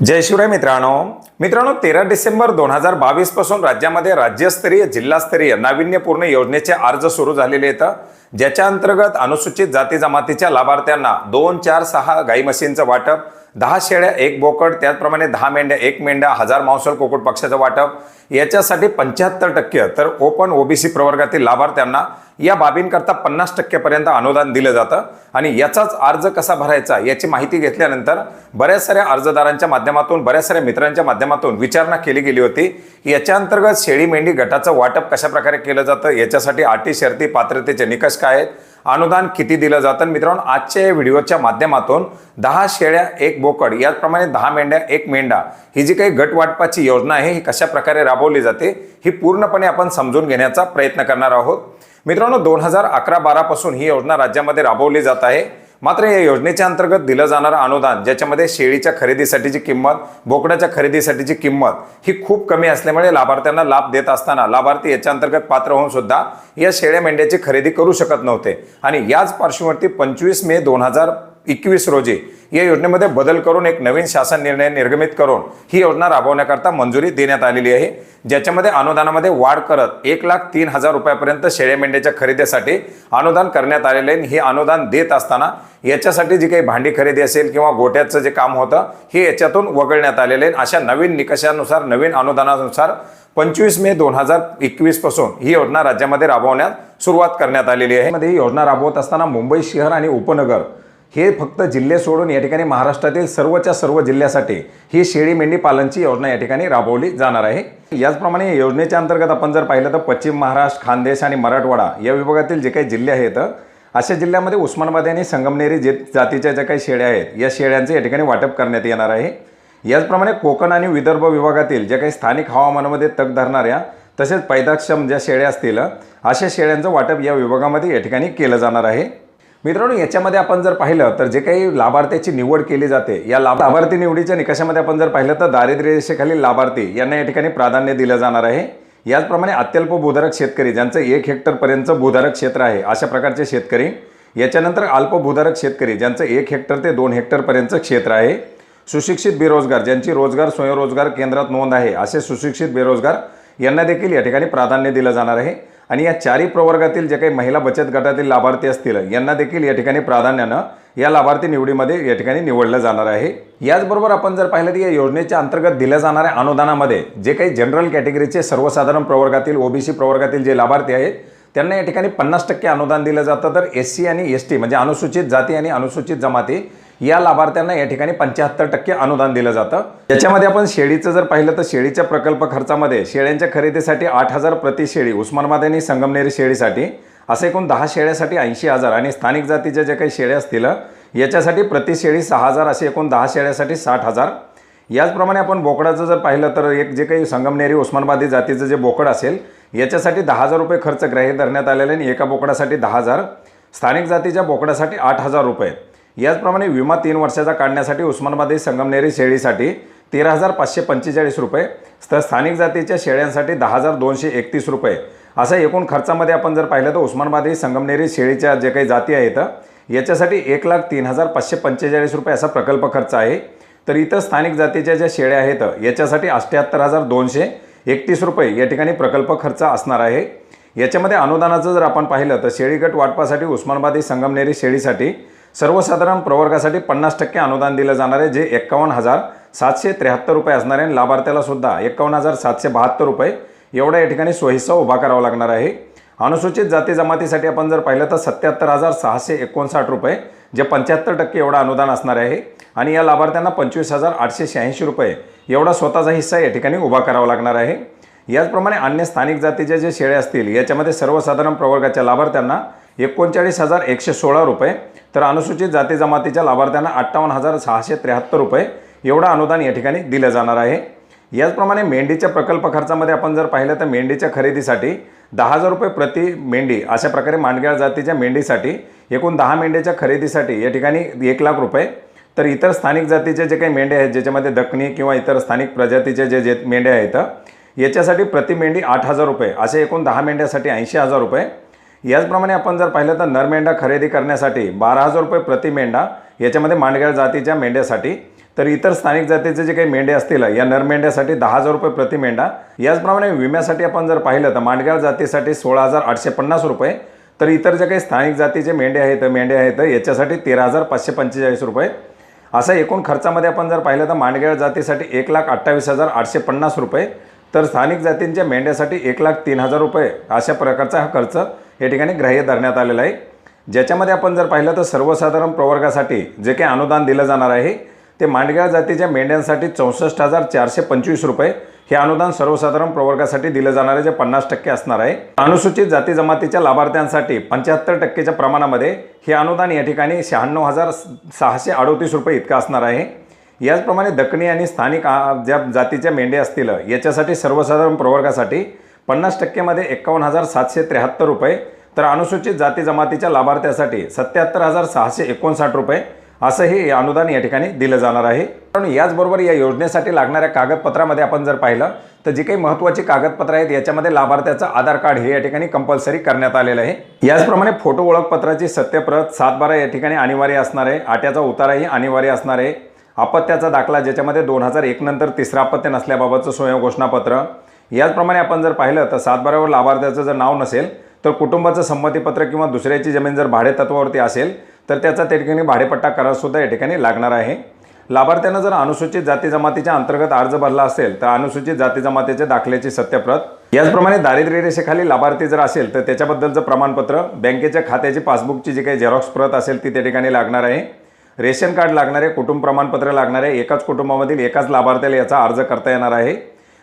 जय शिवराय मित्रांनो. मित्रांनो तेरा डिसेंबर दोन हजार बावीसपासून राज्यामध्ये राज्यस्तरीय जिल्हास्तरीय नाविन्यपूर्ण योजनेचे अर्ज सुरू झालेले आहेत. ज्याच्या अंतर्गत अनुसूचित जाती जमातीच्या लाभार्थ्यांना दोन चार सहा गाई म्हशींचं वाटप दहा शेळ्या एक बोकड त्याचप्रमाणे दहा मेंढ्या एक मेंढ्या हजार मांसल कुकुट पक्षाचं वाटप याच्यासाठी पंच्याहत्तर टक्के तर ओपन ओबीसी प्रवर्गातील लाभार्थ्यांना या बाबींकरता पन्नास टक्केपर्यंत अनुदान दिलं जातं. आणि याचाच अर्ज कसा भरायचा याची माहिती घेतल्यानंतर बऱ्याच साऱ्या अर्जदारांच्या माध्यमातून बऱ्याच साऱ्या मित्रांच्या माध्यमातून विचारणा केली गेली होती. याच्या अंतर्गत शेळी मेंढी गटाचं वाटप कशा प्रकारे केलं जातं याच्यासाठी अटी शर्ती पात्रतेचे निकष काय आहेत अनुदान किती दिलं जातं? मित्रांनो आजच्या या व्हिडिओच्या माध्यमातून दहा शेळ्या एक बोकड याचप्रमाणे दहा मेंढ्या एक मेंढा ही जी काही गटवाटपाची योजना आहे ही कशा प्रकारे राबवली जाते ही पूर्णपणे आपण समजून घेण्याचा प्रयत्न करणार आहोत. मित्रांनो दोन हजार अकरा बारापासून ही योजना राज्यामध्ये राबवली जात आहे. मात्र या योजनेच्या अंतर्गत दिलं जाणारं अनुदान ज्याच्यामध्ये शेळीच्या खरेदीसाठीची किंमत बोकडाच्या खरेदीसाठीची किंमत ही खूप कमी असल्यामुळे लाभार्थ्यांना लाभ देत असताना लाभार्थी याच्या अंतर्गत पात्र होऊन सुद्धा या शेळ्या मेंढ्याची खरेदी करू शकत नव्हते. आणि याच पार्श्ववरती पंचवीस मे दोन हजार एकवीस रोजी या योजनेमध्ये बदल करून एक नवीन शासन निर्णय निर्गमित करून ही योजना राबवण्याकरता मंजुरी देण्यात आलेली आहे. ज्याच्यामध्ये अनुदानामध्ये वाढ करत एक लाख तीन हजार रुपयापर्यंत शेळ्या मेंढ्याच्या खरेदीसाठी अनुदान करण्यात आलेले आहे. हे अनुदान देत असताना याच्यासाठी जी काही भांडी खरेदी असेल किंवा गोट्याचं जे काम होतं हे याच्यातून वगळण्यात आलेले आहे. अशा नवीन निकषानुसार नवीन अनुदानानुसार पंचवीस मे दोन हजार एकवीसपासून ही योजना राज्यामध्ये राबवण्यात सुरुवात करण्यात आलेली आहे. मध्ये ही योजना राबवत असताना मुंबई शहर आणि उपनगर हे फक्त जिल्हे सोडून या ठिकाणी महाराष्ट्रातील सर्वच्या सर्व जिल्ह्यासाठी ही शेळी मेंढी पालनची योजना या ठिकाणी राबवली जाणार आहे. याचप्रमाणे योजनेच्या अंतर्गत आपण जर पाहिलं तर पश्चिम महाराष्ट्र खानदेश आणि मराठवाडा या विभागातील जे काही जिल्हे आहेत अशा जिल्ह्यामध्ये उस्मानाबाद आणि संगमनेरी जे जातीच्या ज्या काही शेळ्या आहेत या शेळ्यांचे या ठिकाणी वाटप करण्यात येणार आहे. याचप्रमाणे कोकण आणि विदर्भ विभागातील ज्या काही स्थानिक हवामानामध्ये तग धरणाऱ्या तसेच पैदाक्षम ज्या शेळ्या असतील अशा शेळ्यांचं वाटप या विभागामध्ये या ठिकाणी केलं जाणार आहे. मित्रांनो याच्यामध्ये आपण जर पाहिलं तर जे काही लाभार्थ्याची निवड केली जाते या लाभार्थी निवडीच्या निकषामध्ये आपण जर पाहिलं तर दारिद्र्य रेषेखालील लाभार्थी यांना या ठिकाणी प्राधान्य दिलं जाणार आहे. याचप्रमाणे अत्यल्प भूधारक शेतकरी ज्यांचं एक हेक्टरपर्यंतचं भूधारक क्षेत्र आहे अशा प्रकारचे शेतकरी. याच्यानंतर अल्प भूधारक शेतकरी ज्यांचं एक हेक्टर ते दोन हेक्टरपर्यंतचं क्षेत्र आहे. सुशिक्षित बेरोजगार ज्यांची रोजगार स्वयंरोजगार केंद्रात नोंद आहे असे सुशिक्षित बेरोजगार यांना देखील या ठिकाणी प्राधान्य दिलं जाणार आहे. आणि या चारही प्रवर्गातील जे काही महिला बचत गटातील लाभार्थी असतील यांना देखील या ठिकाणी प्राधान्यानं या लाभार्थी निवडीमध्ये या ठिकाणी निवडलं जाणार आहे. याचबरोबर आपण जर पाहिलं तर या योजनेच्या अंतर्गत दिल्या जाणाऱ्या अनुदानामध्ये जे काही जनरल कॅटेगरीचे सर्वसाधारण प्रवर्गातील ओबीसी प्रवर्गातील जे लाभार्थी आहेत त्यांना या ठिकाणी पन्नास टक्के अनुदान दिलं जातं. तर एस सी आणि एस टी म्हणजे अनुसूचित जाती आणि अनुसूचित जमाती या लाभार्थ्यांना या ठिकाणी पंच्याहत्तर टक्के अनुदान दिलं जातं. याच्यामध्ये आपण शेळीचं जर पाहिलं तर शेळीच्या प्रकल्प खर्चामध्ये शेळ्यांच्या खरेदीसाठी आठ हजार प्रति शेळी उस्मानाबाद आणि संगमनेरी शेळीसाठी असं एकूण दहा शेळ्यासाठी ऐंशी हजार आणि स्थानिक जातीच्या ज्या काही शेळ्या असतील याच्यासाठी प्रति शेळी सहा हजार असे एकूण दहा शेळ्यासाठी साठ हजार. याचप्रमाणे आपण बोकडाचं जर पाहिलं तर एक जे काही संगमनेरी उस्मानाबादी जातीचं जे बोकड असेल याच्यासाठी दहा हजार रुपये खर्च ग्राह्य धरण्यात आलेले आणि एका बोकडासाठी दहा हजार. स्थानिक जातीच्या बोकडासाठी आठ हजार रुपये. याचप्रमाणे विमा तीन वर्षाचा काढण्यासाठी उस्मानाबादी संगमनेरी शेळीसाठी तेरा हजार पाचशे पंचेचाळीस रुपये तर स्थानिक जातीच्या शेळ्यांसाठी दहा हजार दोनशे एकतीस रुपये. असा एकूण खर्चामध्ये आपण जर पाहिलं तर उस्मानाबादी संगमनेरी शेळीच्या जे काही जाती आहेत याच्यासाठी एक लाख तीन हजार पाचशे पंचेचाळीस रुपये असा प्रकल्प खर्च आहे. तर इतर स्थानिक जातीच्या ज्या शेळ्या आहेत याच्यासाठी अठ्ठ्याहत्तर हजार दोनशे एकतीस रुपये या ठिकाणी प्रकल्प खर्च असणार आहे. याच्यामध्ये अनुदानाचं जर आपण पाहिलं तर शेळीगट वाटपासाठी उस्मानाबादी संगमनेरी शेळीसाठी सर्वसाधारण प्रवर्गासाठी पन्नास टक्के अनुदान दिलं जाणार आहे जे एक्कावन्न हजार सातशे त्र्याहत्तर रुपये असणार आहे. आणि लाभार्थ्याला सुद्धा एक्कावन्न हजार सातशे बहात्तर रुपये एवढा या ठिकाणी सोयीचा उभा करावा लागणार आहे. अनुसूचित जाती जमातीसाठी आपण जर पाहिलं तर सत्याहत्तर हजार सहाशे एकोणसाठ रुपये जे पंच्याहत्तर टक्के एवढं अनुदान असणार आहे. आणि या लाभार्थ्यांना पंचवीस हजार आठशे शहाऐंशी रुपये एवढा स्वतःचा हिस्सा या ठिकाणी उभा करावा लागणार आहे. याचप्रमाणे अन्य स्थानिक जातीचे जे शेळे असतील याच्यामध्ये सर्वसाधारण प्रवर्गाच्या लाभार्थ्यांना एकोणचाळीस हजार एकशे सोळा रुपये तर अनुसूचित जाती जमातीच्या लाभार्थ्यांना अठ्ठावन्न हजार सहाशे त्र्याहत्तर रुपये एवढं अनुदान या ठिकाणी दिलं जाणार आहे. याचप्रमाणे मेंढीच्या प्रकल्प खर्चामध्ये आपण जर पाहिलं तर मेंढीच्या खरेदीसाठी दहा हजार रुपये प्रति मेंढी अशा प्रकारे मांडग्याळ जातीच्या मेंढीसाठी एकूण दहा मेंढ्याच्या खरेदीसाठी या ठिकाणी एक लाख रुपये. तर इतर स्थानिक जातीचे जे काही मेंढे आहेत ज्याच्यामध्ये दखनी किंवा इतर स्थानिक प्रजातीचे जे जे मेंढे आहेत याच्यासाठी प्रति मेंढी आठ हजार रुपये असे एकूण दहा मेंढ्यासाठी ऐंशी हजार रुपये. याचप्रमाणे आपण जर पाहिलं तर नरमेंढा खरेदी करण्यासाठी बारा हजार रुपये प्रति मेंढा याच्यामध्ये मांडग्याळ जातीच्या मेंढ्यासाठी. तर इतर स्थानिक जातीचे जे काही मेंढे असतील या नर मेंढ्यासाठी दहा हजार रुपये प्रति मेंढा. याचप्रमाणे विम्यासाठी आपण जर पाहिलं तर मांडगाळ जातीसाठी सोळा हजार आठशे पन्नास रुपये. तर इतर जे काही स्थानिक जातीचे मेंढे आहेत मेंढे आहेत याच्यासाठी तेरा हजार पाचशे पंचेचाळीस रुपये. असा एकूण खर्चामध्ये आपण जर पाहिलं तर मांडगाळ जातीसाठी एक लाख अठ्ठावीस हजार आठशे पन्नास रुपये. तर स्थानिक जातींच्या मेंढ्यासाठी एक लाख तीन हजार रुपये. अशा प्रकारचा हा खर्च या ठिकाणी ग्राह्य धरण्यात आलेलं आहे. ज्याच्यामध्ये आपण जर पाहिलं तर सर्वसाधारण प्रवर्गासाठी जे काही अनुदान दिलं जाणार आहे ते मांडगाळ जातीच्या मेंढ्यांसाठी चौसष्ट हजार चारशे पंचवीस रुपये हे अनुदान सर्वसाधारण प्रवर्गासाठी दिलं जाणार आहे जे पन्नास टक्के असणार आहे. अनुसूचित जाती जमातीच्या लाभार्थ्यांसाठी पंच्याहत्तर टक्केच्या प्रमाणामध्ये हे अनुदान या ठिकाणी शहाण्णव हजार सहाशे अडोतीस रुपये इतकं असणार आहे. याचप्रमाणे दखनी आणि स्थानिक ज्या जातीच्या मेंढ्या असतील याच्यासाठी सर्वसाधारण प्रवर्गासाठी पन्नास टक्केमध्ये एकावन्न हजार सातशे त्र्याहत्तर रुपये. तर अनुसूचित जाती जमातीच्या लाभार्थ्यासाठी सत्याहत्तर हजार सहाशे एकोणसाठ रुपये असं हे अनुदान या ठिकाणी दिलं जाणार आहे. पण याचबरोबर या योजनेसाठी लागणाऱ्या कागदपत्रामध्ये आपण जर पाहिलं तर जी काही महत्त्वाची कागदपत्रं आहेत याच्यामध्ये लाभार्थ्याचं आधार कार्ड हे या ठिकाणी कंपल्सरी करण्यात आलेलं आहे. याचप्रमाणे फोटो ओळखपत्राची सत्यप्रत सात बारा या ठिकाणी अनिवार्य असणार आहे. आट्याचा उताराही अनिवार्य असणार आहे. अपत्याचा दाखला ज्याच्यामध्ये दोन हजार एक नंतर तिसरा अपत्य नसल्याबाबतचं स्वयं घोषणापत्र याचप्रमाणे आपण जर पाहिलं तर सातबारावर लाभार्थ्याचं जर नाव नसेल तर कुटुंबाचं संमतीपत्र किंवा दुसऱ्याची जमीन जर भाडे तत्वावरती असेल तर त्याचा त्या ठिकाणी भाडेपट्टा करारसुद्धा या ठिकाणी लागणार आहे. लाभार्थ्यानं जर अनुसूचित जाती जमातीच्या अंतर्गत अर्ज भरला असेल तर अनुसूचित जाती जमातीच्या दाखल्याची सत्यप्रत. याचप्रमाणे दारिद्र्य रेषेखाली लाभार्थी जर असेल तर त्याच्याबद्दलचं प्रमाणपत्र बँकेच्या खात्याची पासबुकची जी काही झेरॉक्स प्रत असेल ती त्या ठिकाणी लागणार आहे. रेशन कार्ड लागणार आहे कुटुंब प्रमाणपत्र लागणार आहे एकाच कुटुंबामधील एकाच लाभार्थ्याला याचा अर्ज करता येणार आहे.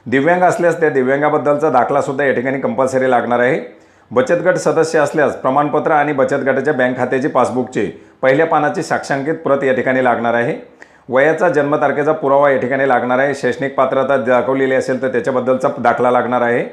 दिव्यांग असल्यास त्या दिव्यांगाबद्दलचा दाखलासुद्धा या ठिकाणी कंपल्सरी लागणार आहे. बचत गट सदस्य असल्यास प्रमाणपत्र आणि बचत गटाच्या बँक खात्याची पासबुकचे पहिल्या पानाची साक्षांकित प्रत या ठिकाणी लागणार आहे. वयाचा जन्मतारखेचा पुरावा या ठिकाणी लागणार आहे. शैक्षणिक पात्रता दाखवलेली असेल तर त्याच्याबद्दलचा दाखला लागणार आहे.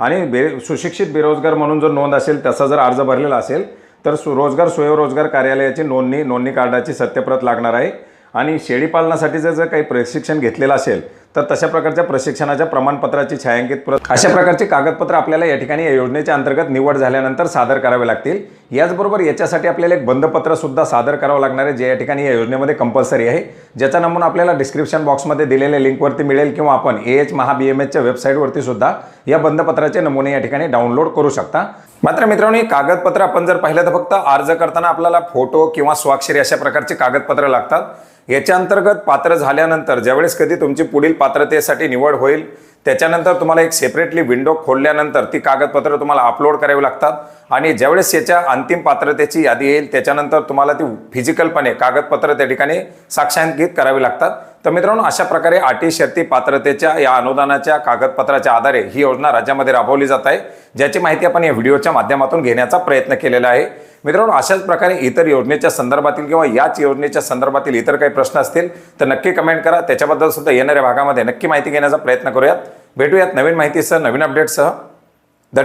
आणि बे सुशिक्षित बेरोजगार म्हणून जर नोंद असेल तसा जर अर्ज भरलेला असेल तर सु रोजगार स्वयंरोजगार कार्यालयाची नोंदणी नोंदणी कार्डाची सत्यप्रत लागणार आहे. आणि शेळीपालनासाठीचं जर काही प्रशिक्षण घेतलेलं असेल तर तशा प्रकारच्या प्रशिक्षणाच्या प्रमाणपत्राची छायांकित प्रत अशा प्रकारची कागदपत्र आपल्याला या ठिकाणी या योजनेच्या अंतर्गत निवड झाल्यानंतर सादर करावे लागतील. याचबरोबर याच्यासाठी आपल्याला एक बंधपत्र सुद्धा सादर करावं लागणार आहे जे या ठिकाणी या योजनेमध्ये कंपल्सरी आहे. ज्याचा नमुना आपल्याला डिस्क्रिप्शन बॉक्समध्ये दिलेल्या लिंकवरती मिळेल किंवा आपण A H Maha B M एचच्या वेबसाईटवरती सुद्धा या बंधपत्राचे नमुने या ठिकाणी डाउनलोड करू शकता. मात्र मित्रांनो ही कागदपत्र आपण जर पाहिलं तर फक्त अर्ज करताना आपल्याला फोटो किंवा स्वाक्षरी अशा प्रकारची कागदपत्र लागतात. याच्या अंतर्गत पात्र झाल्यानंतर ज्यावेळेस कधी तुमची पुढील पात्रतेसाठी निवड होईल त्याच्यानंतर तुम्हाला एक सेपरेटली विंडो खोलल्यानंतर ती कागदपत्र तुम्हाला अपलोड करावी लागतात. आणि ज्यावेळेस याच्या अंतिम पात्रतेची यादी येईल त्याच्यानंतर तुम्हाला ती फिजिकलपणे कागदपत्र त्या ठिकाणी साक्षांकित करावी लागतात. तर मित्रांनो अशा प्रकारे अटी शर्ती पात्रतेच्या या अनुदानाच्या कागदपत्राच्या आधारे ही योजना राज्यामध्ये राबवली जात आहे. ज्याची माहिती आपण या व्हिडिओच्या माध्यमातून घेण्याचा प्रयत्न केलेला आहे. मित्रांनो अशाच प्रकारे इतर योजनेच्या संदर्भातील किंवा याच योजनेच्या संदर्भातील इतर काही प्रश्न असतील तर नक्की कमेंट करा. त्याच्याबद्दल सुद्धा येणाऱ्या भागामध्ये नक्की माहिती घेण्याचा प्रयत्न करूयात. भेटूयात नवीन माहितीसह नवीन अपडेटसह.